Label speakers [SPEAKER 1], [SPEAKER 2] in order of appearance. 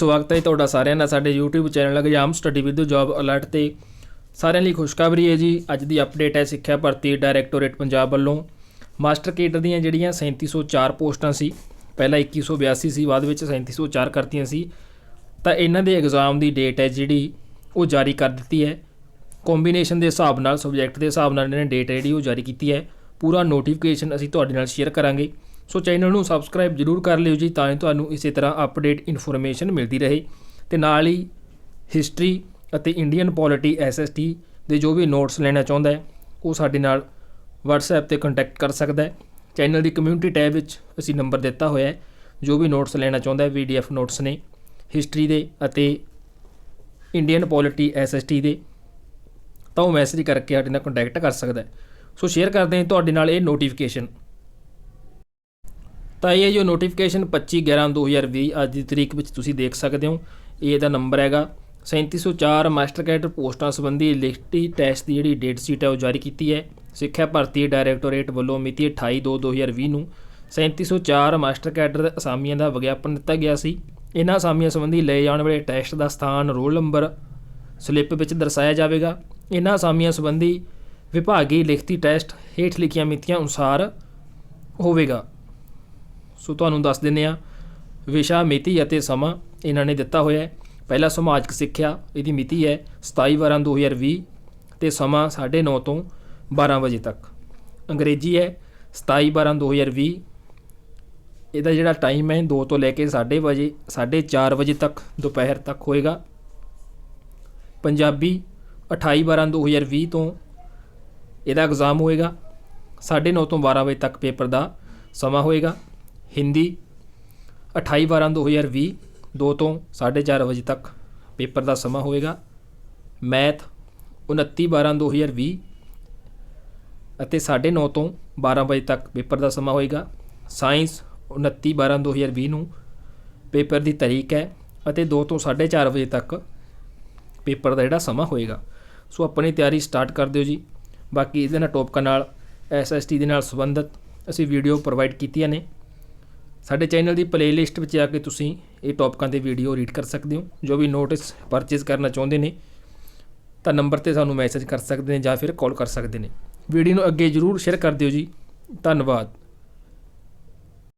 [SPEAKER 1] ਸਵਾਗਤ ਹੈ ਤੁਹਾਡਾ ਸਾਰਿਆਂ ਦਾ। ਸਾਡੇ YouTube channel exam study with job alert ਤੇ। ਸਾਰਿਆਂ ਲਈ ਖੁਸ਼ਖਬਰੀ ਹੈ ਜੀ। ਅੱਜ ਦੀ ਅਪਡੇਟ ਹੈ ਸਿੱਖਿਆ ਭਰਤੀ ਡਾਇਰੈਕਟੋਰੇਟ ਪੰਜਾਬ ਵੱਲੋਂ। ਮਾਸਟਰ ਕੇਡਰ ਦੀਆਂ ਜਿਹੜੀਆਂ 3704 ਪੋਸਟਾਂ ਸੀ, ਪਹਿਲਾਂ 2182 ਸੀ ਬਾਅਦ ਵਿੱਚ 3704 ਕਰਤੀਆਂ ਸੀ। ਤਾਂ ਇਹਨਾਂ ਦੇ ਐਗਜ਼ਾਮ ਦੀ ਡੇਟ ਹੈ ਜਿਹੜੀ, ਉਹ ਜਾਰੀ ਕਰ ਦਿੱਤੀ ਹੈ। ਕੰਬੀਨੇਸ਼ਨ ਦੇ ਹਿਸਾਬ ਨਾਲ ਸਬਜੈਕਟ ਦੇ ਹਿਸਾਬ ਨਾਲ ਇਹਨਾਂ ਨੇ ਡੇਟ ਜਿਹੜੀ, ਉਹ ਜਾਰੀ ਕੀਤੀ ਹੈ। ਪੂਰਾ ਨੋਟੀਫਿਕੇਸ਼ਨ ਅਸੀਂ ਤੁਹਾਡੇ ਨਾਲ ਸ਼ੇਅਰ ਕਰਾਂਗੇ। ਸੋ ਚੈਨਲ ਨੂੰ ਸਬਸਕ੍ਰਾਈਬ ਜਰੂਰ ਕਰ ਲਿਓ ਜੀ, ਤਾਂ ਹੀ ਤੁਹਾਨੂੰ ਇਸੇ ਤਰ੍ਹਾਂ ਅਪਡੇਟ ਇਨਫੋਰਮੇਸ਼ਨ ਮਿਲਦੀ ਰਹੇ। ਤੇ ਨਾਲ ਹੀ ਹਿਸਟਰੀ ਅਤੇ ਇੰਡੀਅਨ ਪੋਲਿਟੀ ਐਸਐਸਟੀ ਦੇ ਜੋ ਵੀ ਨੋਟਸ ਲੈਣਾ ਚਾਹੁੰਦਾ ਹੈ, ਉਹ ਸਾਡੇ ਨਾਲ WhatsApp ਤੇ ਕੰਟੈਕਟ ਕਰ ਸਕਦਾ ਹੈ। ਚੈਨਲ ਦੀ ਕਮਿਊਨਿਟੀ ਟੈਬ ਵਿੱਚ ਅਸੀਂ ਨੰਬਰ ਦਿੱਤਾ ਹੋਇਆ ਹੈ, ਜੋ ਵੀ ਨੋਟਸ ਲੈਣਾ ਚਾਹੁੰਦਾ ਹੈ, PDF ਨੋਟਸ ਨੇ, ਹਿਸਟਰੀ ਦੇ ਅਤੇ ਇੰਡੀਅਨ ਪੋਲਿਟੀ ਐਸਐਸਟੀ ਦੇ, ਤਾਂ ਉਹ ਮੈਸੇਜ ਕਰਕੇ ਸਾਡੇ ਨਾਲ ਕੰਟੈਕਟ ਕਰ ਸਕਦਾ ਹੈ। ਸੋ ਸ਼ੇਅਰ ਕਰਦੇ ਹਾਂ ਤੁਹਾਡੇ ਨਾਲ ਇਹ ਨੋਟੀਫਿਕੇਸ਼ਨ ਤਾਂ ਇਹ ਜੋ ਨੋਟੀਫਿਕੇਸ਼ਨ 25 11 2020 ਅੱਜ ਦੀ ਤਰੀਕ ਵਿੱਚ ਤੁਸੀਂ ਦੇਖ ਸਕਦੇ ਹੋ। ਇਹ ਇਹਦਾ ਨੰਬਰ ਹੈਗਾ। 3704 ਮਾਸਟਰ ਕੈਡਰ ਪੋਸਟਾਂ ਸੰਬੰਧੀ ਲਿਖਤੀ ਟੈਸਟ ਦੀ ਜਿਹੜੀ ਡੇਟ ਸ਼ੀਟ ਹੈ, ਉਹ ਜਾਰੀ ਕੀਤੀ ਹੈ। ਸਿੱਖਿਆ ਭਰਤੀ ਡਾਇਰੈਕਟੋਰੇਟ ਵੱਲੋਂ ਮਿਤੀ 28 2 2020 ਨੂੰ 3704 ਮਾਸਟਰ ਕੈਡਰ ਅਸਾਮੀਆਂ ਦਾ ਵਿਗਿਆਪਨ ਦਿੱਤਾ ਗਿਆ ਸੀ। ਇਹਨਾਂ ਅਸਾਮੀਆਂ ਸੰਬੰਧੀ ਲਏ ਜਾਣ ਵਾਲੇ ਟੈਸਟ ਦਾ ਸਥਾਨ ਰੋਲ ਨੰਬਰ ਸਲਿੱਪ ਵਿੱਚ ਦਰਸਾਇਆ ਜਾਵੇਗਾ। ਇਹਨਾਂ ਅਸਾਮੀਆਂ ਸੰਬੰਧੀ ਵਿਭਾਗੀ ਲਿਖਤੀ ਟੈਸਟ ਹੇਠ ਲਿਖੀਆਂ ਮਿਤੀਆਂ ਅਨੁਸਾਰ ਹੋਵੇਗਾ। ਸੋ ਤੁਹਾਨੂੰ ਦੱਸ ਦਿੰਨੇ ਆ ਵਿਸ਼ਾ, ਮਿਤੀ ਅਤੇ ਸਮਾਂ ਇਹਨਾਂ ਨੇ ਦਿੱਤਾ ਹੋਇਆ ਹੈ। ਪਹਿਲਾ ਸਮਾਜਿਕ ਸਿੱਖਿਆ ਇਹਦੀ ਮਿਤੀ ਹੈ 27 12 2020 ਤੇ ਸਮਾਂ 9:30 ਤੋਂ 12 ਵਜੇ ਤੱਕ। ਅੰਗਰੇਜ਼ੀ ਹੈ 27 12 2020 ਇਹਦਾ ਜਿਹੜਾ ਟਾਈਮ ਹੈ 2 ਤੋਂ ਲੈ ਕੇ 4:30 ਵਜੇ 4:30 ਵਜੇ ਤੱਕ ਦੁਪਹਿਰ ਤੱਕ ਹੋਏਗਾ। ਪੰਜਾਬੀ 28 12 2020 ਤੋਂ ਇਹਦਾ ਐਗਜ਼ਾਮ ਹੋਏਗਾ। 9:30 ਤੋਂ 12 ਵਜੇ ਤੱਕ ਪੇਪਰ ਦਾ ਸਮਾਂ ਹੋਏਗਾ। ਹਿੰਦੀ 28 12 2020 2 ਤੋਂ 4:30 ਵਜੇ ਤੱਕ ਪੇਪਰ ਦਾ ਸਮਾਂ ਹੋਏਗਾ ਮੈਥ 29 12 2020 ਅਤੇ 9:30 ਤੋਂ 12 ਵਜੇ ਤੱਕ ਪੇਪਰ ਦਾ ਸਮਾਂ ਹੋਏਗਾ ਸਾਇੰਸ 29 12 2020 ਨੂੰ ਪੇਪਰ ਦੀ ਤਾਰੀਖ ਹੈ ਅਤੇ 2 ਤੋਂ 4:30 ਵਜੇ ਤੱਕ ਪੇਪਰ ਦਾ ਜਿਹੜਾ ਸਮਾਂ ਹੋਏਗਾ ਸੋ ਆਪਣੀ ਤਿਆਰੀ ਸਟਾਰਟ ਕਰ ਦਿਓ ਜੀ। ਬਾਕੀ ਇਹਦੇ ਨਾਲ ਟੌਪਕਾਂ ਨਾਲ ਐਸਐਸਟੀ ਦੇ ਨਾਲ ਸੰਬੰਧਿਤ ਅਸੀਂ ਵੀਡੀਓ ਪ੍ਰੋਵਾਈਡ ਕੀਤੀਆਂ ਨੇ। ਸਾਡੇ ਚੈਨਲ ਦੀ ਪਲੇਲਿਸਟ ਵਿੱਚ ਜਾ ਕੇ ਤੁਸੀਂ ਇਹ ਟੌਪਕਾਂ 'ਤੇ ਵੀਡੀਓ ਰੀਡ ਕਰ ਸਕਦੇ ਹੋ, ਜੋ ਵੀ ਨੋਟਿਸ ਪਰਚੇਜ਼ ਕਰਨਾ ਚਾਹੁੰਦੇ ਨੇ, ਤਾਂ ਨੰਬਰ ਤੇ ਸਾਨੂੰ ਮੈਸੇਜ ਕਰ ਸਕਦੇ ਨੇ ਜਾਂ ਫਿਰ ਕਾਲ ਕਰ ਸਕਦੇ ਨੇ। ਵੀਡੀਓ ਨੂੰ ਅੱਗੇ ਜਰੂਰ ਸ਼ੇਅਰ ਕਰ ਦਿਓ ਜੀ। ਧੰਨਵਾਦ।